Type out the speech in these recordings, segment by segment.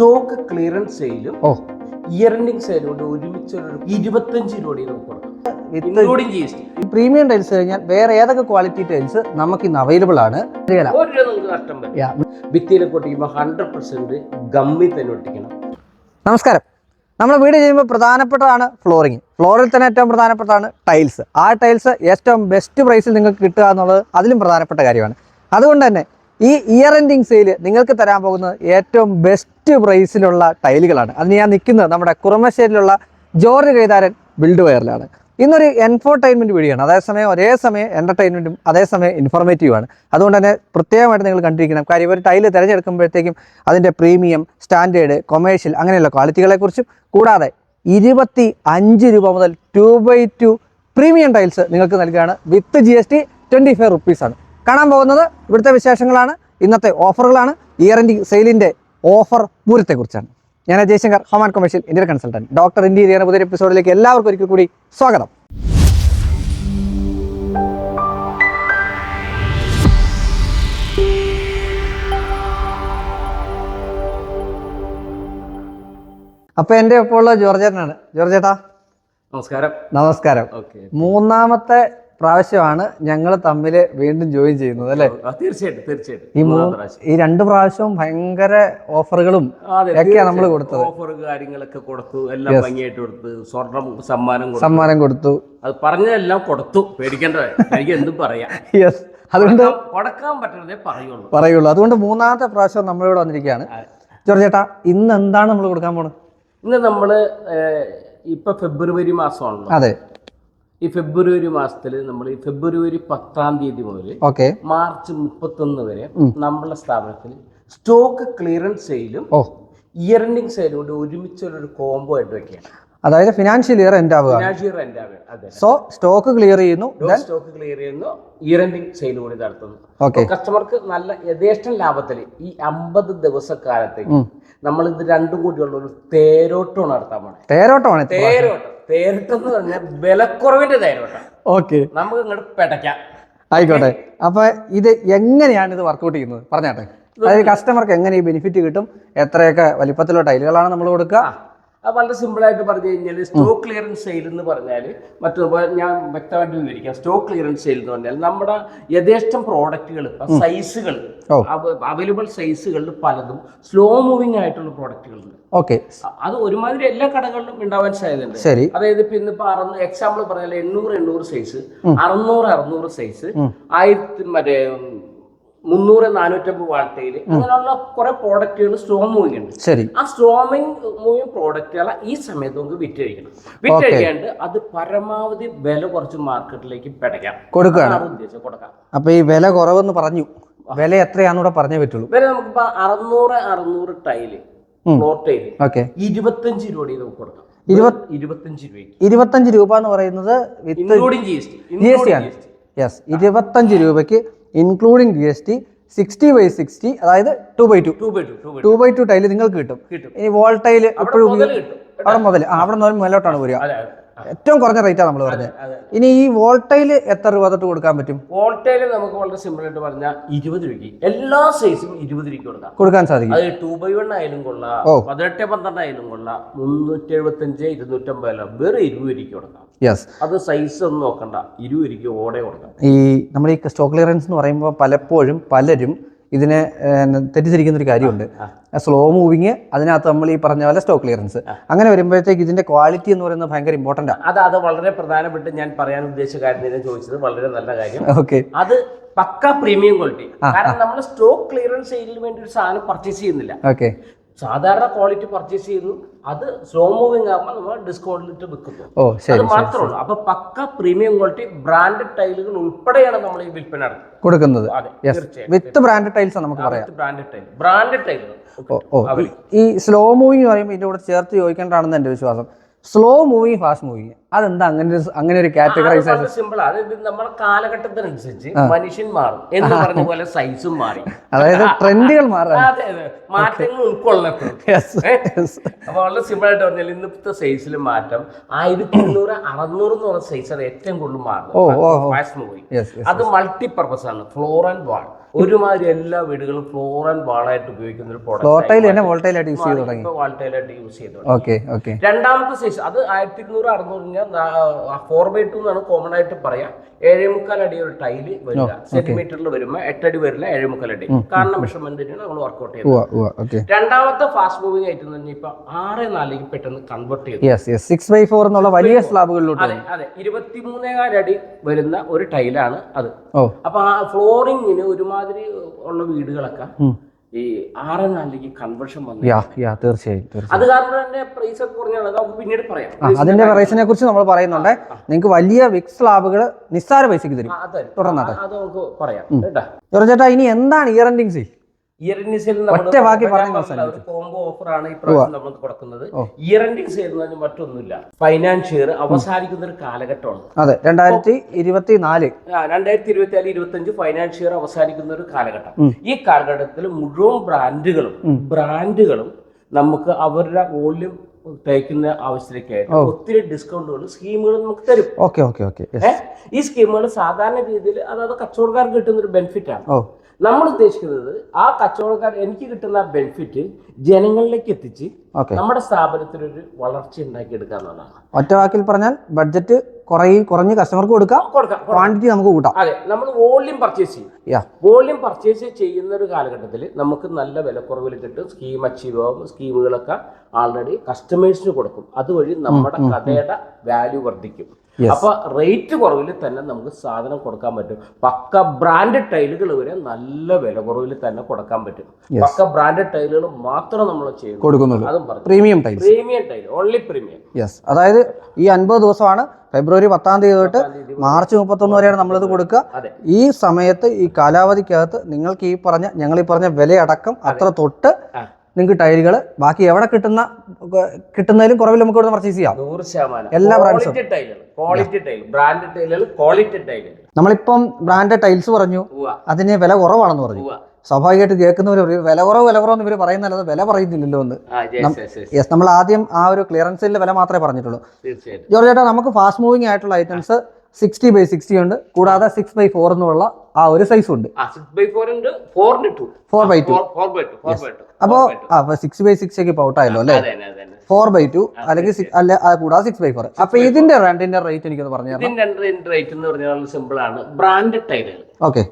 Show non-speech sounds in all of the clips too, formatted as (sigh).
Stock clearance സെയിലും ഓ. Year ending സെയിലും കൊണ്ട് ഒരുമിച്ച് ഒരു ഇരുപത്തഞ്ച് രൂപയുടെ നമുക്ക് കൊടുക്കാം. With including G S T premium tiles കഴിഞ്ഞാൽ വേറെ ഏതൊക്കെ ക്വാളിറ്റി ടൈൽസ് നമുക്ക് ഇന്ന് അവൈലബിൾ ആണ്? ഒരു രൂപ നമുക്ക് നഷ്ടം വരും. Yeah. ഭിത്തിയിലൊക്കെ ഒട്ടിക്കുമ്പോൾ ഹൺഡ്രഡ് പെർസെന്റ് ഗമ്മി തന്നെ ഒട്ടിക്കണം. നമസ്കാരം. നമ്മൾ വീട് ചെയ്യുമ്പോൾ പ്രധാനപ്പെട്ടതാണ് ഫ്ലോറിങ് ഫ്ലോറിൽ തന്നെ ഏറ്റവും പ്രധാനപ്പെട്ടതാണ് ടൈൽസ് ആ ടൈൽസ് ഏറ്റവും ബെസ്റ്റ് പ്രൈസിൽ നിങ്ങൾക്ക് കിട്ടുക എന്നുള്ളത് അതിലും പ്രധാനപ്പെട്ട കാര്യമാണ്. അതുകൊണ്ട് തന്നെ ഈ ഇയർ എൻഡിങ് സെയിൽ നിങ്ങൾക്ക് തരാൻ പോകുന്നത് ഏറ്റവും ബെസ്റ്റ് പ്രൈസിലുള്ള ടൈലുകളാണ്. അതിന് ഞാൻ നിൽക്കുന്നത് നമ്മുടെ കുറമശ്ശേരിയിലുള്ള ജോർജ് കൈതാരൻ ബിൽഡ് വയറിലാണ്. ഇന്നൊരു എൻഫോർടൈൻമെന്റ് വീഡിയോ ആണ്. അതേസമയം ഒരേ സമയം എന്റർടൈൻമെന്റും അതേസമയം ഇൻഫോർമേറ്റീവാണ് അതുകൊണ്ട് തന്നെ പ്രത്യേകമായിട്ട് നിങ്ങൾ കണ്ടിരിക്കണം. കാര്യം ഒരു ടൈൽ തിരഞ്ഞെടുക്കുമ്പോഴത്തേക്കും അതിന്റെ പ്രീമിയം സ്റ്റാൻഡേർഡ് കൊമേഴ്ഷ്യൽ അങ്ങനെയുള്ള ക്വാളിറ്റികളെക്കുറിച്ചും കൂടാതെ ഇരുപത്തി അഞ്ച് രൂപ മുതൽ two by two premium tiles നിങ്ങൾക്ക് നൽകുകയാണ് with G S T twenty five റുപ്പീസാണ് കാണാൻ പോകുന്നത് ഇവിടുത്തെ വിശേഷങ്ങളാണ്. ഇന്നത്തെ ഓഫറുകളാണ് ഇയർ എൻഡിങ് സെയിലിന്റെ ഓഫർ പൂരത്തെക്കുറിച്ചാണ്. ഞാൻ Jayashankar home and commercial Indian consultant doctor India ചെയ്യുന്ന പുതിയ എപ്പിസോഡിലേക്ക് എല്ലാവർക്കും ഒരിക്കൽ കൂടി സ്വാഗതം. അപ്പോൾ എന്റെ ഒപ്പമുള്ള ഉള്ള ജോർജേട്ടനാണ്. ജോർജേട്ടാ. നമസ്കാരം. നമസ്കാരം. മൂന്നാമത്തെ പ്രാവശ്യമാണ് ഞങ്ങൾ തമ്മിൽ വീണ്ടും ജോയിൻ ചെയ്യുന്നത് അല്ലേ? തീർച്ചയായിട്ടും തീർച്ചയായിട്ടും. ഈ മൂന്ന് ഈ രണ്ട് പ്രാവശ്യവും ഭയങ്കര ഓഫറുകളും ഒക്കെയാണ് നമ്മൾ. കൊടുത്തത്. ഓഫർ കാര്യങ്ങളൊക്കെ കൊടുത്തു എല്ലാം ഭംഗിയായിട്ട് കൊടുത്തു സ്വർണം സമ്മാനം സമ്മാനം കൊടുത്തു. അത് പറഞ്ഞതെല്ലാം കൊടുത്തു. പേടിക്കേണ്ട എനിക്ക് എന്തും പറയാം. യെസ് അതുകൊണ്ട് കൊടുക്കാൻ പറ്റുന്നതേ പറയുള്ളൂ. പറയുള്ളൂ. അതുകൊണ്ട് മൂന്നാമത്തെ പ്രാവശ്യം നമ്മളിവിടെ വന്നിരിക്കുകയാണ്. ജോർജ് ചേട്ടാ ഇന്ന് എന്താണ് നമ്മൾ കൊടുക്കാൻ പോണത്? ഇന്ന് നമ്മൾ ഏഹ്, ഇപ്പൊ ഫെബ്രുവരി മാസമാണല്ലോ. അതെ. ഈ ഫെബ്രുവരി മാസത്തിൽ നമ്മൾ ഈ ഫെബ്രുവരി പത്താം തീയതി മുതൽ ഓക്കെ. മാർച്ച് മുപ്പത്തൊന്ന് വരെ നമ്മളെ സ്ഥാപനത്തിൽ സ്റ്റോക്ക് ക്ലിയറൻസ് സെയിലും ഇയർ എൻഡിങ് സെയിലും കൂടി ഒരുമിച്ചുള്ളൊരു കോംബോ ആയിട്ട് വെക്കുകയാണ്. അതായത് ഫിനാൻഷ്യൽ ഇയർ എൻഡ് ആവുക. ഫിനാൻഷ്യൽ ഇയർ എൻഡ് ആവുക. അതെ. സോ സ്റ്റോക്ക് ക്ലിയർ ചെയ്യുന്നു. സ്റ്റോക്ക് ക്ലിയർ ചെയ്യുന്നു. ഇയർ എൻഡിങ് സെയിൽ കൂടി നടത്തുന്നു. ഓക്കെ കസ്റ്റമർക്ക് നല്ല യഥേഷ്ടം ലാഭത്തിൽ ഈ അമ്പത് ദിവസക്കാലത്തേക്ക് നമ്മൾ ഇത് രണ്ടും കൂടിയുള്ള ഒരു തേരോട്ടം നടത്താൻ പോണേ. തേരോട്ടമാണ്. തേരോട്ടം. തേരോട്ടം എന്ന് പറഞ്ഞാൽ വിലക്കുറവിന്റെ തേരോട്ടം ഓക്കെ. നമുക്ക് ഇങ്ങോട്ട് പെടയ്ക്കാം. ആയിക്കോട്ടെ. അപ്പൊ ഇത് എങ്ങനെയാണ് ഇത് വർക്കൗട്ട് ചെയ്യുന്നത്? പറഞ്ഞാട്ടെ. അതായത് കസ്റ്റമർക്ക് എങ്ങനെ ഈ ബെനിഫിറ്റ് കിട്ടും? എത്രയൊക്കെ വലിപ്പത്തിലുള്ള ടൈലുകളാണ് നമ്മൾ കൊടുക്കുക? അത് വളരെ സിമ്പിൾ ആയിട്ട് പറഞ്ഞു കഴിഞ്ഞാൽ സ്റ്റോക്ക് ക്ലിയറൻസ് സെയിൽ എന്ന് പറഞ്ഞാൽ മറ്റു ഞാൻ വ്യക്തമായിട്ട് വിവരിക്കാം. സ്റ്റോക്ക് ക്ലിയറൻസ് സെയിൽ എന്ന് പറഞ്ഞാൽ നമ്മുടെ യഥേഷ്ടം പ്രോഡക്റ്റുകൾ സൈസുകൾ. അവൈലബിൾ സൈസുകളിൽ പലതും സ്ലോ മൂവിങ് ആയിട്ടുള്ള പ്രോഡക്റ്റുകളുണ്ട്. ഓക്കെ. അത് ഒരുമാതിരി എല്ലാ കടകളിലും ഉണ്ടാവാൻ സാധ്യതയുണ്ട്. ശരി. അതായത് ഇപ്പൊ ഇന്നിപ്പോ അറുന്നൂ എക്സാമ്പിൾ പറഞ്ഞാൽ എണ്ണൂറ് എണ്ണൂറ് സൈസ് അറുന്നൂറ് അറുന്നൂറ് സൈസ് ആയിരത്തി മറ്റേ മുന്നൂറ് നാനൂറ്റമ്പത് വാൾട്ടയിൽ അങ്ങനെയുള്ള കുറെ പ്രോഡക്റ്റുകൾ സ്ലോ മൂവിങ് ഉണ്ട്. ശരി. ആ സ്ട്രോമിങ് മൂവിങ് പ്രോഡക്റ്റുകളെ ഈ സമയത്ത് നമുക്ക് വിറ്റഴിക്കണം വിറ്റഴിക്കാണ്ട് അത് പരമാവധി വില കുറച്ച് മാർക്കറ്റിലേക്ക് പെടയ്ക്കാം. അതാണ് ഉദ്ദേശം. കൊടുക്കാം. അപ്പൊ ഈ വില കുറവെന്ന് പറഞ്ഞു. വില എത്രയാണെന്നൂടെ പറഞ്ഞേ പറ്റുള്ളൂ. വില നമുക്കിപ്പോ അറുന്നൂറ് അറുന്നൂറ് ടൈൽ ഫ്ലോർ ടൈൽ ഓക്കെ. ഇരുപത്തഞ്ച് രൂപയുടെ നമുക്ക് കൊടുക്കാം. ഇരുപത്തഞ്ച് ഇരുപത്തഞ്ച് രൂപ എന്ന് പറയുന്നത് including G S T G S T ആണ്. യെസ് ഇരുപത്തഞ്ച് രൂപയ്ക്ക് including G S T sixty by sixty അതായത് two by two two by two tile നിങ്ങൾക്ക് കിട്ടും. കിട്ടും. ഇനി വോൾ ടൈൽ കിട്ടും. അവിടെ മുതൽ അവിടെ മുതൽ മേലോട്ടാണ് വരിക. ഏറ്റവും കുറഞ്ഞ റേറ്റാണ് നമ്മൾ പറഞ്ഞത്. ഇനി ഈ വോൾട്ടൈൽ എത്ര രൂപ തൊട്ട് കൊടുക്കാൻ പറ്റും? വോൾട്ടൈൽ നമുക്ക് വളരെ സിമ്പിൾ ആയിട്ട് പറഞ്ഞാൽ ഇരുപത് രൂപയ്ക്ക് എല്ലാ സൈസും ഇരുപത് രൂപയ്ക്ക് കൊടുക്കാം. കൊടുക്കാൻ സാധിക്കും. അത് ടൂ ബൈ വൺ ആയാലും കൊള്ളാം. ഓ. പതിനെട്ട് പന്ത്രണ്ട് ആയാലും കൊള്ളാം. മുന്നൂറ്റി എഴുപത്തഞ്ച് ഇരുന്നൂറ്റമ്പത് വെറും ഇരുപത് രൂപയ്ക്ക് കൊടുക്കാം. യെസ് അത് സൈസ് ഒന്നും നോക്കണ്ട. ഇരുപത് രൂപയ്ക്ക് ഓടെ കൊടുക്കാം. ഈ നമ്മൾ ഈ സ്റ്റോക്ക് ക്ലിയറൻസ് എന്ന് പറയുമ്പോൾ പലപ്പോഴും പലരും ഇതിനെ തെറ്റിദ്ധരിക്കുന്ന ഒരു കാര്യമുണ്ട്. സ്ലോ മൂവിങ് അതിനകത്ത് നമ്മൾ ഈ പറഞ്ഞ പോലെ സ്റ്റോക്ക് ക്ലിയറൻസ് അങ്ങനെ വരുമ്പോഴത്തേക്ക് ഇതിന്റെ ക്വാളിറ്റി എന്ന് പറയുന്നത് ഭയങ്കര ഇമ്പോർട്ടന്റ് ആണ് അത് അത് വളരെ പ്രധാനപ്പെട്ട് ഞാൻ പറയാൻ ഉദ്ദേശിച്ച കാര്യം ചോദിച്ചത് വളരെ നല്ല കാര്യം. ഓക്കെ അത് പക്ക പ്രീമിയം ക്വാളിറ്റി കാരണം നമ്മൾ സ്റ്റോക്ക് ക്ലിയറൻസ് സെയിലിന് വേണ്ടി ഒരു സാധനം പർച്ചേസ് ചെയ്യുന്നില്ല. ഓക്കെ സാധാരണ ക്വാളിറ്റി പർച്ചേസ് ചെയ്യുന്നു അത് സ്ലോ മൂവിങ് ആകുമ്പോൾ നമ്മൾ ഡിസ്കൗണ്ടിലിട്ട് വിൽക്കുന്നു. ഓ അത് ശരി മാത്രമേ ഉള്ളൂ. അപ്പൊ പക്ക പ്രീമിയം ക്വാളിറ്റി ബ്രാൻഡഡ് ടൈലുകൾ ഉൾപ്പെടെയാണ് നമ്മൾ ഈ വിൽപ്പന കൊടുക്കുന്നത്. വിത്ത് ബ്രാൻഡഡ് ടൈൽസ് നമുക്ക് പറയാം. ബ്രാൻഡഡ് ടൈൽ ബ്രാൻഡഡ് ടൈലുകൾ ഈ- സ്ലോ മൂവിങ് പറയുമ്പോൾ ഇതിന്റെ കൂടെ ചേർത്ത് ചോദിക്കേണ്ടതാണെന്ന് എന്റെ വിശ്വാസം. സ്ലോ മൂവിങ് ഫാസ്റ്റ് മൂവിങ് അതെന്താ? അങ്ങനെ അങ്ങനെ ഒരു കാറ്റഗറൈസേഷൻ സിമ്പിൾ അതായത് നമ്മുടെ കാലഘട്ടത്തിനനുസരിച്ച് മനുഷ്യൻ മാറും. എന്ന് പറഞ്ഞ പോലെ സൈസും മാറി. അതായത് ട്രെൻഡുകൾ മാറും അതെ അതെ. മാറ്റങ്ങൾ ഉൾക്കൊള്ളപ്പെടും അപ്പൊ വളരെ സിമ്പിൾ ആയിട്ട് പറഞ്ഞാൽ ഇന്നത്തെ സൈസിൽ മാറ്റം ആയിരത്തി എണ്ണൂറ് അറുന്നൂറ് എന്ന് പറഞ്ഞ സൈസാണ് ഏറ്റവും കൂടുതൽ മാറുന്നത്. ഫാസ്റ്റ് മൂവി അത് മൾട്ടി പർപ്പസ് ആണ്. ഫ്ലോർ ആൻഡ് വാൾ ഒരുമാതിരി എല്ലാ വീടുകളും ഫ്ലോർ ആൻഡ് വാളായിട്ട് ഉപയോഗിക്കുന്ന ഒരു പ്രോഡക്റ്റ് തന്നെ വോൾ ടൈലായിട്ട് യൂസ് ചെയ്ത് തുടങ്ങി. വാൾട്ടൈലായിട്ട് യൂസ് ചെയ്തു ഓക്കെ ഓക്കെ രണ്ടാമത്തെ സൈസ് അത് ആയിരത്തി ഇരുന്നൂറ് അറുന്നൂറ് ഫോർ ബൈ ടു എന്നാണ് കോമൺ ആയിട്ട് പറയാം. ഏഴേ മുക്കാൽ അടി ഒരു ടൈൽ വരിക. സെന്റിമീറ്ററിൽ വരുമ്പോൾ എട്ടടി വരില്ല ഏഴേ മുക്കാൽ അടി കാരണം മെഷർമെന്റിനാണ് നമ്മൾ വർക്ക്ഔട്ട് ചെയ്യുന്നത്. രണ്ടാമത്തെ ഫാസ്റ്റ് മൂവിംഗ് ആയിട്ട് തന്നെ ഇപ്പൊ ആറ് നാലേക്ക് പെട്ടെന്ന് കൺവേർട്ട് ചെയ്തു. Yes yes six by four എന്നുള്ള വലിയ സ്ലാബുകളിലോട്ട് അതെ അതെ. ഇരുപത്തിമൂന്നേകാൽ അടി വരുന്ന ഒരു ടൈലാണ് അത്. അപ്പൊ ആ ഫ്ലോറിംഗിന് ഒരുമാതിരി ഉള്ള വീടുകളൊക്കെ ഈ ആറ് നാലിലേക്ക് കൺവേർഷൻ വന്നു. തീർച്ചയായും അത് കാരണം തന്നെ പ്രൈസ് ഒക്കെ കുറഞ്ഞാണ് നമുക്ക് പിന്നീട് പറയാം. അതിന്റെ പ്രൈസിനെ കുറിച്ച് നമ്മൾ പറയുന്നുണ്ട്. നിങ്ങൾക്ക് വലിയ വിക്സ് സ്ലാബുകൾ നിസ്സാര പൈസക്ക് തരും. തുടർന്നാട്ടെ. അത് നമുക്ക് പറയാം. കേട്ടോ? ഇനി എന്താണ് ഇയർ എൻഡിങ്സ് ഇയറിൻഡിസിൽ ഒറ്റ വാക്കി പറഞ്ഞ് കോംബോ ഓഫറാണ് ആണ് ഇപ്രാവശ്യം നമ്മൾ കൊടുക്കുന്നത്. ഓ. ഇയറിൻഡിസ് ചെയ്യുന്നതിന് മറ്റൊന്നുമില്ല. ഫൈനാൻസ് ഇയർ അവസാനിക്കുന്ന ഒരു കാലഘട്ടമാണ്. അതെ രണ്ടായിരത്തി ഇരുപത്തി നാല് രണ്ടായിരത്തി ഇരുപത്തി നാല് ഇരുപത്തി അഞ്ച് ഫൈനാൻസ് ഇയർ അവസാനിക്കുന്ന ഒരു കാലഘട്ടം. ഈ കാലഘട്ടത്തിൽ മുഴുവൻ ബ്രാൻഡുകളും ബ്രാൻഡുകളും നമുക്ക് അവരുടെ വോള്യം തയ്ക്കുന്ന ആവശ്യത്തിലേക്കായിട്ട് ഒത്തിരി ഡിസ്കൗണ്ടുകൾ സ്കീമുകൾ നമുക്ക് തരും. Okay okay okay. ഈ സ്കീമുകൾ സാധാരണ രീതിയിൽ അതായത് കച്ചവടക്കാർക്ക് കിട്ടുന്ന ഒരു ബെനിഫിറ്റ് ആണ്. നമ്മൾ ഉദ്ദേശിക്കുന്നത് ആ കച്ചവടക്കാർ എനിക്ക് കിട്ടുന്ന ബെനിഫിറ്റ് ജനങ്ങളിലേക്ക് എത്തിച്ച് നമ്മുടെ സ്ഥാപനത്തിനൊരു വളർച്ച ഉണ്ടാക്കി എടുക്കുക എന്നുള്ളതാണ്. ഒറ്റ വാക്കിൽ പറഞ്ഞാൽ ബഡ്ജറ്റ് കുറയും കുറഞ്ഞ് കസ്റ്റമർക്ക് കൊടുക്കാം. കൊടുക്കാം. ക്വാണ്ടിറ്റി നമുക്ക് കൂട്ടാം. അതെ നമ്മൾ വോളിയം പർച്ചേസ് ചെയ്യും. വോള്യം പർച്ചേസ് ചെയ്യുന്ന ഒരു കാലഘട്ടത്തിൽ നമുക്ക് നല്ല വിലക്കുറവിൽ കിട്ടും. സ്കീം അച്ചീവ് ആവും. സ്കീമുകളൊക്കെ ആൾറെഡി കസ്റ്റമേഴ്സിന് കൊടുക്കും. അതുവഴി നമ്മുടെ കഥയുടെ വാല്യൂ വർദ്ധിക്കും. അപ്പൊ റേറ്റ് കുറവിൽ തന്നെ നമുക്ക് സാധനം കൊടുക്കാൻ പറ്റും. പക്ക ബ്രാൻഡഡ് ടൈലുകൾ വരെ നല്ല വില കുറവിൽ തന്നെ കൊടുക്കാൻ പറ്റും. പക്ക ബ്രാൻഡഡ് ടൈലുകൾ മാത്രം നമ്മൾ ചെയ്യുന്നു കൊടുക്കുന്നുള്ളൂ. അതും പറഞ്ഞു. Premium tiles premium tile only premium yes അതായത് ഈ അൻപത് ദിവസമാണ്. ഫെബ്രുവരി പത്താം തീയതി തൊട്ട് മാർച്ച് മുപ്പത്തൊന്ന് വരെയാണ് നമ്മളിത് കൊടുക്കുക. ഈ സമയത്ത് ഈ കാലാവധിക്കകത്ത് നിങ്ങൾക്ക് ഈ പറഞ്ഞ ഞങ്ങൾ ഈ പറഞ്ഞ വിലയടക്കം അത്ര തൊട്ട്. നിങ്ങൾക്ക് ടൈലുകൾ ബാക്കി എവിടെ കിട്ടുന്ന കിട്ടുന്നതിലും കുറവിൽ നമുക്ക് ഇവിടെ പർച്ചേസ് ചെയ്യാം. നൂറ് ശതമാനം. എല്ലാ ബ്രാൻഡ്സും ക്വാളിറ്റി ടൈൽ ബ്രാൻഡ് ടൈലുകൾ ക്വാളിറ്റി ടൈലുകൾ. നമ്മളിപ്പം ബ്രാൻഡ് ടൈൽസ് പറഞ്ഞു അതിന് വില കുറവാണെന്ന് പറഞ്ഞു. സ്വാഭാവികമായിട്ട് കേൾക്കുന്നവർ വില കുറവ് വില കുറവെന്ന് ഇവർ പറയുന്നല്ലാതെ വില പറയുന്നില്ലല്ലോ എന്ന്. യെസ് നമ്മൾ ആദ്യം ആ ഒരു ക്ലിയറൻസിന്റെ വില മാത്രമേ പറഞ്ഞിട്ടുള്ളൂ. ജോർജ് ചേട്ടാ നമുക്ക് ഫാസ്റ്റ് മൂവിങ് ആയിട്ടുള്ള ഐറ്റംസ് സിക്സ്റ്റി ബൈ സിക്സ്റ്റി ഉണ്ട്. കൂടാതെ സിക്സ് ബൈ ഫോർ എന്നുള്ള ആ ഒരു സൈസ് ഉണ്ട്. ഫോർ ബൈ ടു അപ്പോ സിക്സ് ബൈ സിക്സ് ഒക്കെ ഔട്ടായല്ലോ അല്ലേ? ഫോർ ബൈ ടു അല്ലെങ്കിൽ അല്ല കൂടാതെ സിക്സ് ബൈ ഫോർ അപ്പൊ ഇതിന്റെ രണ്ടിന്റെ റേറ്റ് എനിക്കൊന്ന് പറഞ്ഞു റേറ്റ് എന്ന് പറഞ്ഞാൽ സിമ്പിൾ ആണ്. ബ്രാൻഡഡ് ടൈലുകൾ ഓക്കെ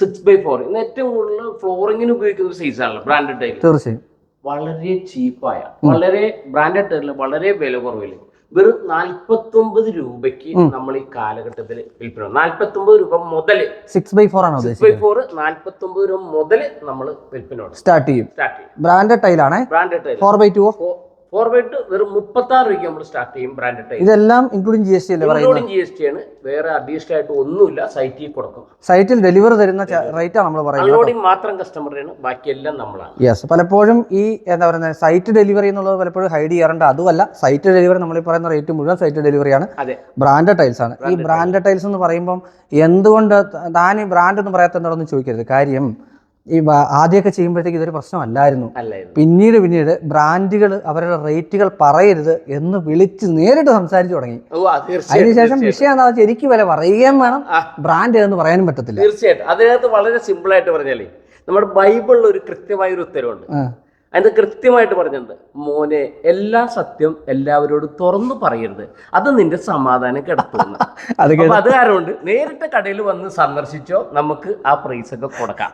സിക്സ് ബൈ ഫോർ ഇന്ന് ഏറ്റവും കൂടുതൽ ഫ്ലോറിങ്ങിന് ഉപയോഗിക്കുന്ന സൈസ് ആണല്ലോ ബ്രാൻഡഡ് ടൈൽ തീർച്ചയായും. വളരെ ചീപ്പായ വളരെ ബ്രാൻഡഡ് ടൈലിൽ വളരെ വില കുറവിൽ വെറും നാൽപ്പത്തൊമ്പത് രൂപയ്ക്ക് നമ്മൾ ഈ കാലഘട്ടത്തിൽ വിൽപ്പന നാൽപ്പത്തൊമ്പത് രൂപ മുതൽ സിക്സ് ബൈ ഫോർ ആണോ സിക്സ് ബൈ ഫോർ നാൽപ്പത്തൊമ്പത് രൂപ മുതൽ നമ്മൾ വിൽപ്പന സ്റ്റാർട്ട് ചെയ്യും. സ്റ്റാർട്ട് ചെയ്യും. Branded ടൈലാണേ branded tile four by two four by two വെറും മുപ്പത്തി ആറ് രൂപയ്ക്ക് നമ്മൾ സ്റ്റാർട്ട് ചെയ്യും ബ്രാൻഡഡ് ഇതെല്ലാം including G S T including G S T ആണ്. വേറെ അഡീഷണൽ ആയിട്ട് ഒന്നുമില്ല സൈറ്റിൽ കൊടുക്കും. സൈറ്റിൽ ഡെലിവറി തരുന്ന റേറ്റ് ആണ് നമ്മൾ പറയുന്നത് അൺലോഡിംഗ് മാത്രം കസ്റ്റമറിന് ബാക്കിയെല്ലാം നമ്മളാണ്. യെസ് പലപ്പോഴും ഈ എന്താ പറയുന്നത് സൈറ്റ് ഡെലിവറി എന്നുള്ളത് പലപ്പോഴും ഹൈഡ് ചെയ്യാറുണ്ട്. അതുമല്ല സൈറ്റ് ഡെലിവറി നമ്മൾ പറയുന്ന റേറ്റ് മുഴുവൻ സൈറ്റ് ഡെലിവറിയാണ് അതെ. ബ്രാൻഡ് ടൈൽസ് ആണ്. ഈ ബ്രാൻഡ് ടൈൽസ് എന്ന് പറയുമ്പോൾ എന്തുകൊണ്ട് താൻ ഈ ബ്രാൻഡ് എന്ന് പറയാത്ത എന്താണെന്ന് ചോദിക്കരുത്. കാര്യം ഈ ആദ്യമൊക്കെ ചെയ്യുമ്പോഴത്തേക്ക് ഇതൊരു പ്രശ്നമല്ലായിരുന്നു. പിന്നീട് പിന്നീട് ബ്രാൻഡുകൾ അവരുടെ റേറ്റുകൾ പറയരുത് എന്ന് വിളിച്ച് നേരിട്ട് സംസാരിച്ചു തുടങ്ങി. അതിനുശേഷം വിഷയം എന്താ വെച്ചാൽ എനിക്ക് വില പറയുകയും വേണം. ബ്രാൻഡ് എന്ന് പറയാനും പറ്റത്തില്ല. തീർച്ചയായിട്ടും. അതിനകത്ത് വളരെ സിമ്പിൾ ആയിട്ട് പറഞ്ഞാലേ നമ്മുടെ ബൈബിളിൽ ഒരു കൃത്യമായ ഒരു ഉത്തരവുണ്ട്. അതിന് കൃത്യമായിട്ട് പറഞ്ഞിട്ടുണ്ട് മോനെ എല്ലാ സത്യം എല്ലാവരോടും തുറന്നു പറയരുത്. അത് നിന്റെ സമാധാനം കിടത്തുന്നു (laughs) അത് കാരണമുണ്ട് നേരിട്ട് കടയിൽ വന്ന് സന്ദർശിച്ചോ നമുക്ക് ആ പ്രൈസ് ഒക്കെ കൊടുക്കാം.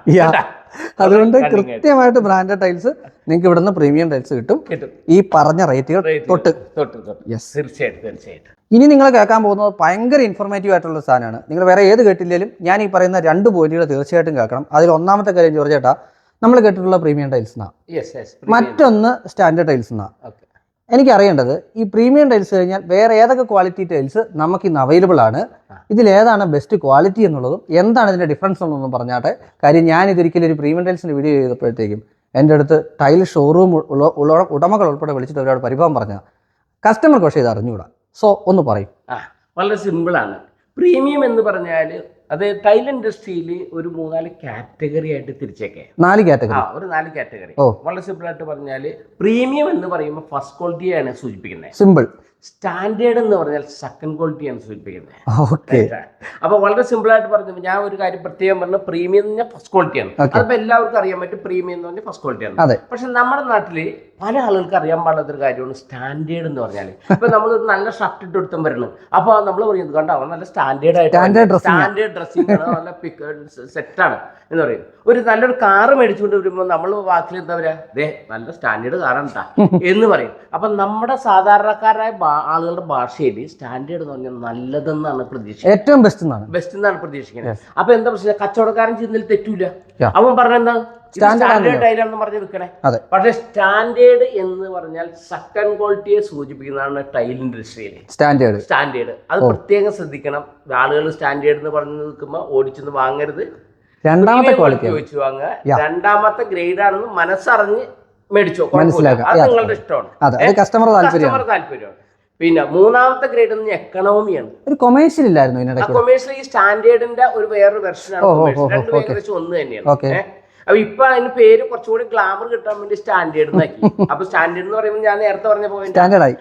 അതുകൊണ്ട് കൃത്യമായിട്ട് ബ്രാൻഡഡ് ടൈൽസ് നിങ്ങൾക്ക് ഇവിടുന്ന് പ്രീമിയം ടൈൽസ് കിട്ടും. ഈ പറഞ്ഞ റേറ്റുകൾ തൊട്ട്. തൊട്ട് യെസ് തീർച്ചയായിട്ടും തീർച്ചയായിട്ടും. ഇനി നിങ്ങൾ കേൾക്കാൻ പോകുന്നത് ഭയങ്കര ഇൻഫോർമേറ്റീവ് ആയിട്ടുള്ള സാധനമാണ്. നിങ്ങൾ വേറെ ഏത് കേട്ടില്ലെങ്കിലും ഞാൻ ഈ പറയുന്ന രണ്ട് പോയിന്റുകൾ തീർച്ചയായിട്ടും കേൾക്കണം. അതിൽ ഒന്നാമത്തെ കാര്യം ജോർജ് ചേട്ടാ നമ്മൾ കേട്ടിട്ടുള്ള പ്രീമിയം ടൈൽസ് എന്നാ യെസ് യെസ് മറ്റൊന്ന് സ്റ്റാൻഡേർഡ് ടൈൽസ് എനിക്ക് അറിയേണ്ടത് ഈ പ്രീമിയം ടൈൽസ് കഴിഞ്ഞാൽ വേറെ ഏതൊക്കെ ക്വാളിറ്റി ടൈൽസ് നമുക്ക് ഇന്ന് അവൈലബിൾ ആണ്. ഇതിൽ ഏതാണ് ബെസ്റ്റ് ക്വാളിറ്റി എന്നുള്ളതും എന്താണ് ഇതിന്റെ ഡിഫറൻസ് എന്നൊന്നും പറഞ്ഞാട്ടെ. കാര്യം ഞാൻ ഇതൊരിക്കലും ഒരു പ്രീമിയം ടൈൽസിന്റെ വീഡിയോ ചെയ്തപ്പോഴത്തേക്കും എന്റെ അടുത്ത് ടൈൽ ഷോറൂം ഉടമകൾ ഉൾപ്പെടെ വിളിച്ചിട്ട് ഒരാൾ പരിഭവം പറഞ്ഞ കസ്റ്റമർക്ക് പക്ഷേ ഇത് അറിഞ്ഞുകൂടാ സോ ഒന്ന് പറയും. വളരെ സിമ്പിൾ ആണ്. പ്രീമിയം എന്ന് പറഞ്ഞാൽ അത് ടൈൽ ഇൻഡസ്ട്രിയിൽ ഒരു മൂന്നാൽ കാറ്റഗറി ആയിട്ട് തിരിച്ചേക്കെ. നാല് കാറ്റഗറി ആ ഒരു നാല് കാറ്റഗറി വളരെ സിമ്പിൾ ആയിട്ട് പറഞ്ഞാൽ പ്രീമിയം എന്ന് പറയുമ്പോൾ ഫസ്റ്റ് ക്വാളിറ്റിയാണ് സൂചിപ്പിക്കുന്നത്. സിമ്പിൾ സ്റ്റാൻഡേർഡ് എന്ന് പറഞ്ഞാൽ സെക്കൻഡ് ക്വാളിറ്റിയാണ് സൂചിപ്പിക്കുന്നത്. ഓക്കെ. അപ്പൊ വളരെ സിമ്പിൾ ആയിട്ട് പറഞ്ഞു ഞാൻ ഒരു കാര്യം പ്രത്യേകം പറഞ്ഞു പ്രീമിയം എന്ന് പറഞ്ഞാൽ ഫസ്റ്റ് ക്വാളിറ്റിയാണ് ആണ്. അതിപ്പോ എല്ലാവർക്കും അറിയാൻ പറ്റും പ്രീമിയം എന്ന് പറഞ്ഞാൽ ഫസ്റ്റ് ക്വാളിറ്റിയാണ് പക്ഷെ നമ്മുടെ നാട്ടിൽ പല ആളുകൾക്ക് അറിയാൻ പാടാത്തൊരു കാര്യമാണ് സ്റ്റാൻഡേർഡ് എന്ന് പറഞ്ഞാൽ ഇപ്പൊ നമ്മൾ ഒരു നല്ല ഷർട്ട് ഇട്ട് എടുത്തും വരണം. അപ്പൊ നമ്മൾ പറയുന്നത് കണ്ടോ അവൻ നല്ല സ്റ്റാൻഡേർഡ് ആയിട്ട്. സ്റ്റാൻഡേർഡ് ഡ്രസ്സിംഗ് ആണ്. നല്ല സെറ്റാണ് എന്ന് പറയും. ഒരു നല്ലൊരു കാറ് മേടിച്ചുകൊണ്ട് വരുമ്പോൾ നമ്മൾ വാക്കിൽ എന്താ പറയാ? ദേ നല്ല സ്റ്റാൻഡേർഡ് കാറാണ് എന്ന് പറയും. അപ്പൊ നമ്മുടെ സാധാരണക്കാരായ ആളുകളുടെ ഭാഷയിൽ സ്റ്റാൻഡേർഡ് എന്ന് പറഞ്ഞാൽ നല്ലതെന്നാണ് പ്രതീക്ഷിക്കുന്നത്. ഏറ്റവും ബെസ്റ്റ് എന്നാണ്. ബെസ്റ്റ് എന്നാണ് പ്രതീക്ഷിക്കുന്നത്. അപ്പൊ എന്താ പ്രശ്നം? കച്ചവടക്കാരൻ ചെയ്യുന്നതിൽ തെറ്റൂല. അവൻ പറഞ്ഞെന്താ സ്റ്റാൻഡേർഡ് ടൈലാണെന്ന് പറഞ്ഞ് നിൽക്കണേ. പക്ഷെ സ്റ്റാൻഡേർഡ് എന്ന് പറഞ്ഞാൽ സെക്കൻഡ് ക്വാളിറ്റിയെ സൂചിപ്പിക്കുന്നതാണ് ടൈൽ ഇൻഡസ്ട്രിയിൽ സ്റ്റാൻഡേർഡ് സ്റ്റാൻഡേർഡ് അത് പ്രത്യേകം ശ്രദ്ധിക്കണം. ആളുകൾ സ്റ്റാൻഡേർഡ് എന്ന് പറഞ്ഞു നിൽക്കുമ്പോൾ ഓടിച്ചെന്ന് വാങ്ങരുത്. രണ്ടാമത്തെ ക്വാളിറ്റി ചോദിച്ചു വാങ്ങുക. രണ്ടാമത്തെ ഗ്രേഡ് ആണെന്ന് മനസ്സറിഞ്ഞ് മേടിച്ചോ. മനസ്സിലാക്കാം. അത് നിങ്ങളുടെ ഇഷ്ടമാണ്. കസ്റ്റമർ താല്പര്യമാണ്. പിന്നെ മൂന്നാമത്തെ ഗ്രേഡ് എന്ന് എക്കണോമിയാണ് ഒരു കൊമേഴ്ഷ്യൽ ഇല്ലായിരുന്നു കൊമേഴ്ഷ്യൽ ഈ സ്റ്റാൻഡേർഡിന്റെ ഒരു വേറൊരു വെർഷനാണ് ആണ് രണ്ടും ഏകദേശം ഒന്ന് തന്നെയാണ്? അപ്പൊ ഇപ്പൊ അതിന് പേര് കുറച്ചുകൂടി ഗ്ലാമർ കിട്ടാൻ വേണ്ടി സ്റ്റാൻഡേർഡ് ആക്കി അപ്പൊ സ്റ്റാൻഡേർഡ് എന്ന് പറയുമ്പോൾ ഞാൻ നേരത്തെ പറഞ്ഞ പോയിന്റ്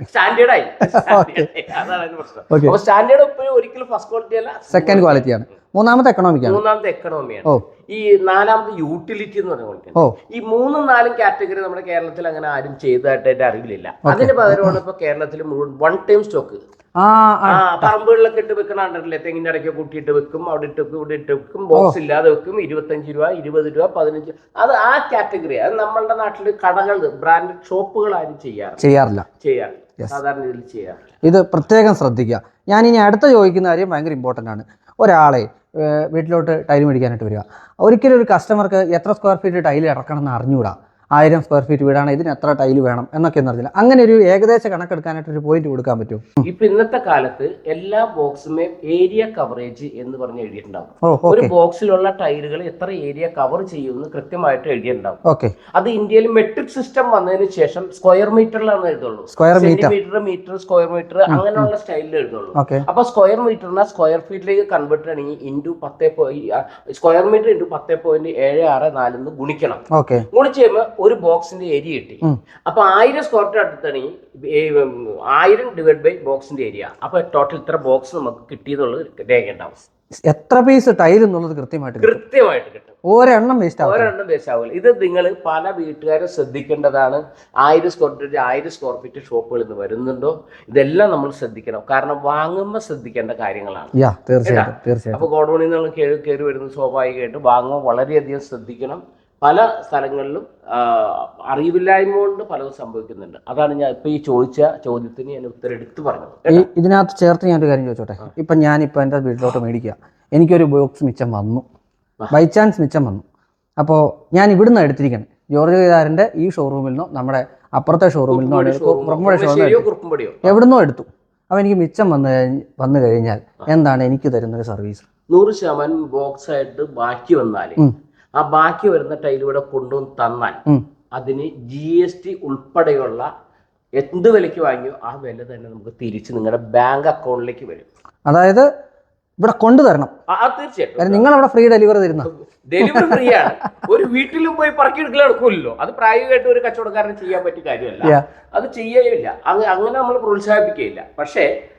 സ്റ്റാൻഡേർഡ് ആയി. (laughs) അതാണ് പ്രശ്നം. അപ്പൊ സ്റ്റാൻഡേർഡ് ഒരിക്കലും ഫസ്റ്റ് ക്വാളിറ്റി അല്ല സെക്കൻഡ് ക്വാളിറ്റിയാണ് മൂന്നാമത്തെ എക്കണോമിക്കാണ് മൂന്നാമത്തെ എക്കണോമിയാണ് ഓ. ഈ നാലാമത് യൂട്ടിലിറ്റി എന്ന് പറഞ്ഞ പോലെ ഈ മൂന്നും നാലും കാറ്റഗറി നമ്മുടെ കേരളത്തിൽ അങ്ങനെ ആരും ചെയ്തതായിട്ട് എന്റെ അറിവിലില്ല അതിന് പകരമാണ് ഇപ്പൊ കേരളത്തിൽ മുഴുവൻ വൺ ടൈം സ്റ്റോക്ക് പറമ്പുകളിലൊക്കെ ഇട്ട് വെക്കണുണ്ടല്ലേ തെങ്ങിന്റെ ഇടയ്ക്ക് കൂട്ടിയിട്ട് വെക്കും അവിടെ ഇട്ട് വെക്കും ഇവിടെ ഇട്ട് വെക്കും ബോക്സ് ഇല്ലാതെ വെക്കും ഇരുപത്തഞ്ച് രൂപ ഇരുപത് രൂപ പതിനഞ്ച് അത് ആ കാറ്റഗറി അത് നമ്മളുടെ നാട്ടിൽ കടകൾ ബ്രാൻഡ് ഷോപ്പുകൾ ആരും ചെയ്യാറില്ല. ചെയ്യാറില്ല. ചെയ്യാറില്ല. സാധാരണ രീതിയിൽ ചെയ്യാറില്ല. ഇത് പ്രത്യേകം ശ്രദ്ധിക്കുക. ഞാൻ ഇനി അടുത്ത ചോദിക്കുന്ന കാര്യം ഭയങ്കര ഇമ്പോർട്ടന്റ് ആണ്. ഒരാളെ വീട്ടിലോട്ട് ടൈൽ മേടിക്കാനായിട്ട് വരിക. ഒരിക്കലും ഒരു കസ്റ്റമർക്ക് എത്ര സ്ക്വയർ ഫീറ്റ് ടൈൽ ഇറക്കണം എന്ന് അറിഞ്ഞുകൂടാ. ആയിരം സ്ക്വയർ ഫീറ്റ് വീടാണ് ഇതിന് എത്ര ടൈൽ വേണം എന്നൊക്കെ അറിഞ്ഞില്ല. അങ്ങനെ ഒരു ഏകദേശ കണക്കെടുക്കാനായിട്ട് ഒരു പോയിന്റ് കൊടുക്കാൻ പറ്റും ഇപ്പൊ ഇന്നത്തെ കാലത്ത് എല്ലാ ബോക്സുമേ ഏരിയ കവറേജ് എന്ന് പറഞ്ഞ് എഴുതിയിട്ടുണ്ടാവും. ഒരു ബോക്സിലുള്ള ടൈലുകൾ എത്ര ഏരിയ കവർ ചെയ്യുമെന്ന് കൃത്യമായിട്ട് എഴുതിയിട്ടുണ്ടാവും. ഓക്കെ അത് ഇന്ത്യയിൽ മെട്രിക് സിസ്റ്റം വന്നതിന് ശേഷം സ്ക്വയർ മീറ്ററിലാണ് എഴുതുള്ളൂ. Square metre metre square metre അങ്ങനെയുള്ള സ്റ്റൈലിൽ എഴുതുള്ളൂ. അപ്പൊ സ്ക്വയർ മീറ്ററിനെ സ്ക്വയർ ഫീറ്റിലേക്ക് കൺവേർട്ട് ആണെങ്കിൽ ഇന്റു പോയി സ്ക്വയർ മീറ്റർ ഇന്റു പത്തേ പോയിന്റ് ഏഴ് ആറ് നാലിന്ന് ഗുണിക്കണം. ഗുണിച്ച് കഴിയുമ്പോൾ ഒരു ബോക്സിന്റെ ഏരിയ കിട്ടി. അപ്പൊ ആയിരം സ്ക്വയർ ഫീറ്റ് അടുത്താണെങ്കിൽ ആയിരം ഡിവൈഡ് ബൈ ബോക്സിന്റെ ഏരിയ. അപ്പൊ ടോട്ടൽ ഇത്ര ബോക്സ് നമുക്ക് കിട്ടിയെന്നുള്ളത് രേഖ ഉണ്ടാവും. എത്ര പീസ് ടൈൽ എന്നുള്ളത് കൃത്യമായിട്ട്. കൃത്യമായിട്ട് കിട്ടും. ഒരെണ്ണം വേസ്റ്റ് ആവും ഒരെണ്ണം ആവില്ല ഇത് നിങ്ങൾ പല വീട്ടുകാരും ശ്രദ്ധിക്കേണ്ടതാണ്. ആയിരം സ്ക്വയർ ഫീറ്റ് ആയിരം സ്ക്വയർ ഫീറ്റ് ഷോപ്പുകളിൽ നിന്ന് വരുന്നുണ്ടോ? ഇതെല്ലാം നമ്മൾ ശ്രദ്ധിക്കണം. കാരണം വാങ്ങുമ്പോൾ ശ്രദ്ധിക്കേണ്ട കാര്യങ്ങളാണ്. തീർച്ചയായിട്ടും തീർച്ചയായിട്ടും. അപ്പോൾ ഗോഡൌണിൽ നിന്നുള്ള കയറി കയറി വരുന്നത് സ്വാഭാവികമായിട്ട് വാങ്ങുമ്പോൾ വളരെയധികം ശ്രദ്ധിക്കണം. പല സ്ഥലങ്ങളിലും അറിവില്ലായ്മ കൊണ്ട് പലതും സംഭവിക്കുന്നുണ്ട്. അതാണ് ഞാൻ ഇപ്പൊ ഈ ചോദിച്ച ചോദ്യത്തിന് ഞാൻ ഉത്തരം എടുത്തു പറഞ്ഞത് ഇതിനകത്ത് ചേർത്ത് ഒരു കാര്യം ചോദിച്ചോട്ടെ? ഇപ്പൊ ഞാനിപ്പോ എന്റെ വീട്ടിലോട്ട് മേടിക്കുക. എനിക്കൊരു ബോക്സ് മിച്ചം വന്നു. ബൈ ചാൻസ് മിച്ചം വന്നു. അപ്പോ ഞാൻ ഇവിടുന്ന് എടുത്തിരിക്കണം. ജോർജ് ഗീതാരന്റെ ഈ ഷോറൂമിൽ നിന്നോ നമ്മുടെ അപ്പുറത്തെ ഷോറൂമിൽ നിന്നോ കുറുപ്പുമ്പടി ഷോറൂമിൽ എവിടുന്നോ എടുത്തു. അപ്പോൾ എനിക്ക് മിച്ചം വന്നു കഴിഞ്ഞ് വന്നു കഴിഞ്ഞാൽ എന്താണ് എനിക്ക് തരുന്നൊരു സർവീസ് നൂറ് ശതമാനം ബോക്സ് ആയിട്ട് ബാക്കി വന്നാൽ ഉം. ആ ബാക്കി വരുന്ന ടൈൽ ഇവിടെ കൊണ്ടുവന്ന് തന്നാൽ. അതിന് ജി എസ് ടി ഉൾപ്പെടെയുള്ള എന്ത് വിലയ്ക്ക് വാങ്ങിയോ ആ വില തന്നെ നമുക്ക് തിരിച്ച് നിങ്ങളുടെ ബാങ്ക് അക്കൗണ്ടിലേക്ക് വരും. അതായത് ഇവിടെ കൊണ്ടുതരണം. തരണം തീർച്ചയായിട്ടും. നിങ്ങൾ അവിടെ ഫ്രീ ഡെലിവറി തരുന്ന? ഡെലിവറി ഫ്രീ ആണ്. (laughs) ഒരു വീട്ടിലും പോയി പറക്കി എടുക്കൽ എടുക്കുമല്ലോ അത് പ്രായോഗികമായിട്ട് ഒരു കച്ചവടക്കാരന് ചെയ്യാൻ പറ്റിയ കാര്യമല്ല. അത് ചെയ്യുകയില്ല. അങ്ങനെ നമ്മൾ പ്രോത്സാഹിപ്പിക്കുകയില്ല. പക്ഷേ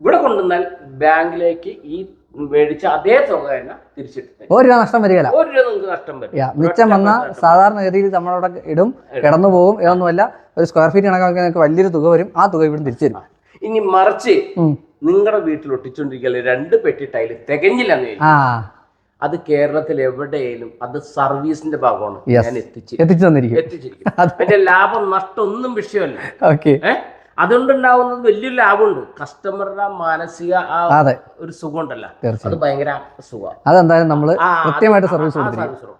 ഇവിടെ കൊണ്ടുവന്നാൽ ബാങ്കിലേക്ക് ഈ മേടിച്ച അതേ തുക തന്നെ തിരിച്ചിട്ട് ഒരു രൂപ നഷ്ടം വരികയില്ല. ഒരു രൂപ നമുക്ക് നഷ്ടം വരും മിച്ചം വന്ന സാധാരണഗതിയിൽ നമ്മളവിടെ ഇടും കിടന്നു പോകും ഇതൊന്നുമല്ല ഒരു സ്ക്വയർ ഫീറ്റ് കണക്കാക്കി നിങ്ങൾക്ക് വലിയൊരു തുക വരും. ആ തുക ഇവിടെ തിരിച്ചു തരും. ഇനി മറിച്ച് നിങ്ങളുടെ വീട്ടിൽ ഒട്ടിച്ചോണ്ടിരിക്കുന്ന രണ്ട് പെട്ടി ടൈൽ തികഞ്ഞില്ല ആ. അത് കേരളത്തിൽ എവിടെയായാലും അത് സർവീസിന്റെ ഭാഗമാണ്. ഞാൻ എത്തിച്ചു എത്തിച്ചു തന്നിരിക്കും. എത്തിച്ചിരിക്കും. അതിന്റെ ലാഭം നഷ്ടം ഒന്നും വിഷയമല്ല. ഓക്കെ അതുകൊണ്ടുണ്ടാവുന്നത് വലിയൊരു ലാഭമുണ്ട്. കസ്റ്റമറുടെ മാനസിക ആ ഒരു സുഖമുണ്ടല്ലോ. അത് ഭയങ്കര സുഖം അതെന്തായാലും നമ്മൾ കൃത്യമായിട്ട് സർവീസ് കൊടുത്തിരിക്കും.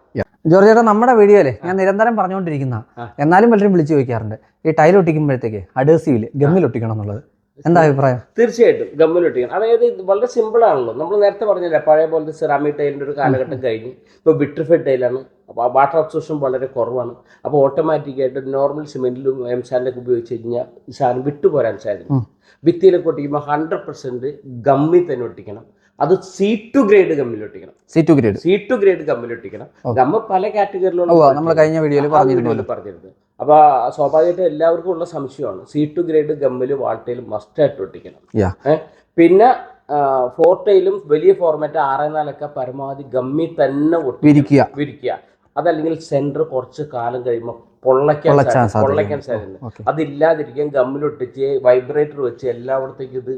ജോർജ് ചേട്ടാ നമ്മുടെ വീഡിയോയിലെ ഞാൻ നിരന്തരം പറഞ്ഞുകൊണ്ടിരിക്കുന്ന എന്നാലും പലരും വിളിച്ചു ചോദിക്കാറുണ്ട് ഈ ടൈൽ ഒട്ടിക്കുമ്പോഴത്തേക്ക് അഡേസീവിൽ ഗമ്മിൽ ഒട്ടിക്കണം എന്നുള്ളത്? എന്താ അഭിപ്രായം? തീർച്ചയായിട്ടും ഗമ്മിൽ ഒട്ടിക്കണം. അതായത് ഇത് വളരെ സിമ്പിൾ ആണല്ലോ. നമ്മൾ നേരത്തെ പറഞ്ഞില്ല പഴയ പോലത്തെ സിറാമിക് ടൈലിന്റെ ഒരു കാലഘട്ടം കഴിഞ്ഞ് ഇപ്പൊ വിട്രിഫൈഡ് ടൈലാണ്. അപ്പോൾ ആ വാട്ടർ അബ്സോർഷൻ വളരെ കുറവാണ്. അപ്പോൾ ഓട്ടോമാറ്റിക്കായിട്ട് നോർമൽ സിമെന്റിലും എം സാൻഡൊക്കെ ഉപയോഗിച്ച് കഴിഞ്ഞാൽ ഈ സാധനം വിട്ടുപോരാൻ സാധ്യത. ഭിത്തിയിലൊക്കെ ഒട്ടിക്കുമ്പോൾ ഹൺഡ്രഡ് പെർസെന്റ് ഗമ്മിൽ തന്നെ ഒട്ടിക്കണം. അത് സി ടു ഗ്രേഡ് ഗമ്മിൽ ഒട്ടിക്കണം. C two grade C two grade ഗമ്മിൽ ഒട്ടിക്കണം. ഗമ്മ പല കാറ്റഗറിയിലുള്ള നമ്മൾ കഴിഞ്ഞ വീഡിയോയിൽ പറഞ്ഞിട്ടുണ്ട് പറഞ്ഞിരുന്നത് അപ്പൊ സ്വാഭാവികമായിട്ട് എല്ലാവർക്കും ഉള്ള സംശയമാണ്. സി ടു ഗ്രേഡ് ഗമ്മിൽ വാൾട്ടയിൽ മസ്റ്റ് ആയിട്ട് ഒട്ടിക്കണം. പിന്നെ ഫോർട്ടയിലും വലിയ ഫോർമാറ്റ് ആറ് നാലൊക്കെ പരമാവധി ഗമ്മി തന്നെ വിരിക്കുക. വിരിക്കുക. അതല്ലെങ്കിൽ സെന്റർ കുറച്ച് കാലം കഴിയുമ്പോൾ പൊള്ളയ്ക്കാൻ. പൊള്ളയ്ക്കാൻ സാധ്യത അതില്ലാതിരിക്കാൻ ഗമ്മിലൊട്ടിച്ച് വൈബ്രേറ്റർ വെച്ച് എല്ലായിടത്തേക്കും ഇത്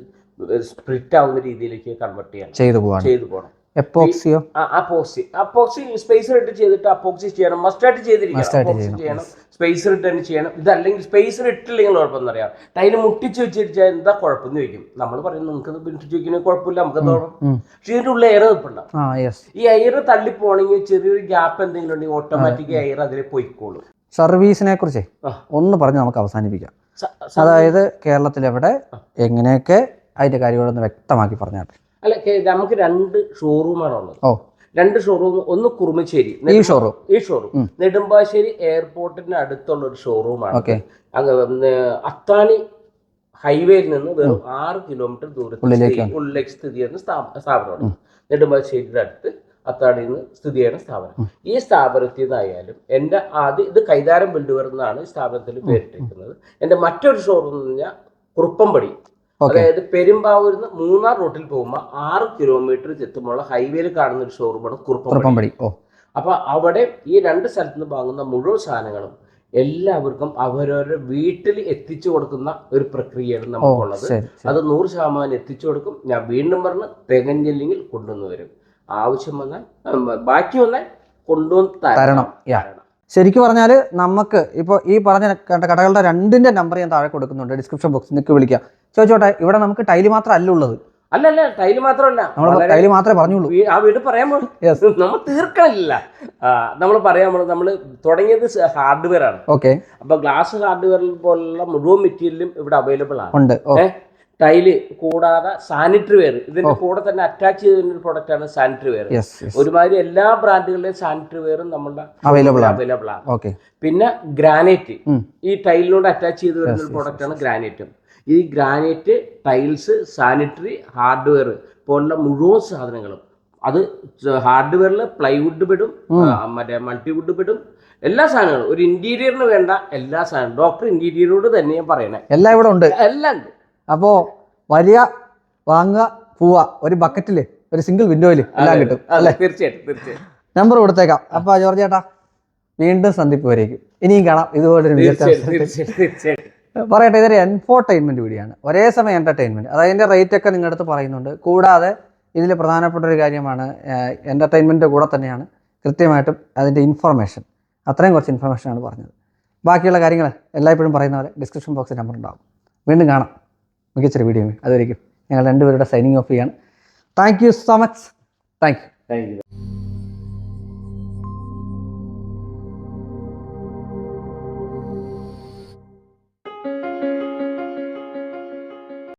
സ്പ്രിറ്റ് ആവുന്ന രീതിയിലേക്ക് കൺവെർട്ട് പോവാണ്. ചെയ്തു പോകണം എപ്പോക്സിയോ അപ്പോക്സി. അപ്പോക്സി സ്പേസർ ഇട്ട് ചെയ്തിട്ട് അപ്പോക്സി ചെയ്യണം. മസ്റ്റായിട്ട് ചെയ്തിരിക്കണം. ചെയ്യണം. സ്പേസർ ഇട്ട് തന്നെ ചെയ്യണം. ഇതല്ലെങ്കിൽ സ്പേസർ ഇട്ടില്ലെങ്കിൽ കുഴപ്പമെന്ന് അറിയാം ടൈന് മുട്ടിച്ച് വെച്ചിട്ട് എന്താ കുഴപ്പമെന്ന് ചോദിക്കും. നമ്മൾ പറയും നിങ്ങൾക്ക് മുട്ടിച്ച് വെക്കണേ കുഴപ്പമില്ല. നമുക്ക് തോന്നും. പക്ഷേ ഇതിന്റെ ഉള്ളിൽ എയർ നിൽപ്പുണ്ടാവും ഈ എയർ തള്ളിപ്പോണെങ്കിൽ ചെറിയൊരു ഗ്യാപ്പ് എന്തെങ്കിലും ഉണ്ടെങ്കിൽ ഓട്ടോമാറ്റിക് എയർ അതിൽ പോയിക്കോളും. സർവീസിനെ കുറിച്ച് ഒന്ന് പറഞ്ഞ് നമുക്ക് അവസാനിപ്പിക്കാം. അതായത് കേരളത്തിൽ എവിടെ എങ്ങനെയൊക്കെ അതിന്റെ കാര്യങ്ങളൊന്ന് വ്യക്തമാക്കി പറഞ്ഞാട്ടെ അല്ല നമുക്ക് രണ്ട് ഷോറൂമാണ് ഉള്ളത് രണ്ട് ഷോറൂം ഒന്ന് കുറുമശ്ശേരി ഈ ഷോറൂം ഈ ഷോറൂം നെടുമ്പാശ്ശേരി എയർപോർട്ടിന് അടുത്തുള്ള ഒരു ഷോറൂമാണ് അങ്ങ് അത്താണി ഹൈവേയിൽ നിന്ന് വെറും ആറ് കിലോമീറ്റർ ദൂരത്തിൽ ഉള്ളിലേക്ക് സ്ഥിതി ചെയ്യുന്ന സ്ഥാപനമാണ്. നെടുമ്പാശ്ശേരിയുടെ അടുത്ത് അത്താണിയിൽ നിന്ന് സ്ഥിതി ചെയ്യുന്ന സ്ഥാപനം. ഈ സ്ഥാപനത്തിൽ നിന്നായാലും എന്റെ ആദ്യം ഇത് കൈതാരം ബിൽഡുവർ എന്നാണ് ഈ സ്ഥാപനത്തിൽ പേരിട്ടിരിക്കുന്നത്. എന്റെ മറ്റൊരു ഷോറൂം എന്ന് പറഞ്ഞാൽ കുറുപ്പമ്പടി. അതായത് പെരുമ്പാവൂരിൽ നിന്ന് മൂന്നാർ റൂട്ടിൽ പോകുമ്പോൾ ആറ് കിലോമീറ്റർ ചെത്തുമ്പോൾ ഹൈവേയിൽ കാണുന്ന ഒരു ഷോറൂമാണ് കുറുപ്പമ്പടി അപ്പൊ അവിടെ ഈ രണ്ട് സ്ഥലത്ത് നിന്ന് വാങ്ങുന്ന മുഴുവൻ സാധനങ്ങളും എല്ലാവർക്കും അവരവരുടെ വീട്ടിൽ എത്തിച്ചു കൊടുക്കുന്ന ഒരു പ്രക്രിയയാണ് നമുക്കുള്ളത്. അത് നൂറ് ശതമാനം എത്തിച്ചു കൊടുക്കും. ഞാൻ വീണ്ടും പറഞ്ഞ് തികഞ്ഞില്ലെങ്കിൽ കൊണ്ടുവന്ന് വരും. ആവശ്യം വന്നാൽ ബാക്കി വന്നാൽ കൊണ്ടുവന്ന് തരണം. ശരിക്കും പറഞ്ഞാൽ നമുക്ക് ഇപ്പോൾ ഈ പറഞ്ഞ കടകളുടെ രണ്ടിന്റെ നമ്പർ ഞാൻ താഴെ കൊടുക്കുന്നുണ്ട്. ഡിസ്ക്രിപ്ഷൻ ബോക്സിൽ നിങ്ങൾക്ക് വിളിക്കാം. ചോദിച്ചോട്ടെ ഇവിടെ നമുക്ക് ടൈൽ മാത്രം അല്ല ഉള്ളത്. അല്ലല്ല ടൈൽ മാത്രമല്ല. നമ്മൾ ടൈൽ മാത്രമേ പറഞ്ഞുള്ളൂ. ആ വീട് Yes. നമ്മൾ തീർക്കണില്ല. നമ്മൾ പറയാൻ നമ്മൾ തുടങ്ങിയത് ഹാർഡ്വെയർ ആണ്. ഓക്കെ അപ്പൊ ഗ്ലാസ് ഹാർഡ്വെയർ പോലുള്ള മുഴുവൻ മെറ്റീരിയലും ഇവിടെ അവൈലബിൾ ആണ്. ഉണ്ട്? ടൈൽ കൂടാതെ സാനിറ്ററി വെയർ ഇതിന്റെ കൂടെ തന്നെ അറ്റാച്ച് ചെയ്തിരുന്ന ഒരു പ്രോഡക്റ്റ് ആണ് സാനിറ്ററി വെയർ ഒരുമാതിരി എല്ലാ ബ്രാൻഡുകളുടെയും സാനിറ്ററി വെയറും നമ്മളുടെ അവൈലബിൾ അവൈലബിൾ ആണ്. പിന്നെ ഗ്രാനൈറ്റ് ഈ ടൈലിനോട് അറ്റാച്ച് ചെയ്ത് വരുന്ന ഒരു പ്രോഡക്റ്റ് ആണ് ഗ്രാനൈറ്റും ഈ ഗ്രാനൈറ്റ് ടൈൽസ് സാനിറ്ററി ഹാർഡ്വെയർ പോലുള്ള മുഴുവൻ സാധനങ്ങളും. അത് ഹാർഡ്വെയറിൽ പ്ലൈവുഡ് പെടും മറ്റേ മൾട്ടിവുഡ് പെടും എല്ലാ സാധനങ്ങളും. ഒരു ഇന്റീരിയറിന് വേണ്ട എല്ലാ സാധനവും ഡോക്ടർ ഇന്റീരിയറോട് തന്നെ ഞാൻ പറയണേ. എല്ലാം ഇവിടെ ഉണ്ട്. എല്ലാം ഉണ്ട്. അപ്പോൾ വലിയ വാങ്ങുക പോവുക. ഒരു ബക്കറ്റിൽ ഒരു സിംഗിൾ വിൻഡോയിൽ എല്ലാം കിട്ടും അല്ലേ? തീർച്ചയായിട്ടും തീർച്ചയായിട്ടും. നമ്പർ കൊടുത്തേക്കാം. അപ്പോൾ ജോർജ് ചേട്ടാ വീണ്ടും സന്ധിപ്പ് വരേക്കും. ഇനിയും കാണാം. ഇതുപോലൊരു പറയട്ടെ ഇതൊരു എൻഫോർടൈൻമെന്റ് വീഡിയോ ആണ് ഒരേ സമയം എന്റർടൈൻമെന്റ് അതായത് അതിന്റെ റേറ്റ് ഒക്കെ നിങ്ങളുടെ അടുത്ത് പറയുന്നുണ്ട്. കൂടാതെ ഇതിൽ പ്രധാനപ്പെട്ട ഒരു കാര്യമാണ് എന്റർടൈൻമെന്റിന്റെ കൂടെ തന്നെയാണ്. കൃത്യമായിട്ടും അതിന്റെ ഇൻഫർമേഷൻ അത്രയും കുറച്ച് ഇൻഫർമേഷൻ ആണ് പറഞ്ഞത്. ബാക്കിയുള്ള കാര്യങ്ങൾ എല്ലായ്പ്പോഴും പറയുന്ന പോലെ ഡിസ്ക്രിപ്ഷൻ ബോക്സിൽ നമ്പർ ഉണ്ടാകും വീണ്ടും കാണാം. മികച്ചൊരു വീഡിയോ അതുവരെയും ഞങ്ങൾ രണ്ടുപേരുടെ സൈനിങ് ഓഫ് ചെയ്യാണ്. Thank you so much thank you thank you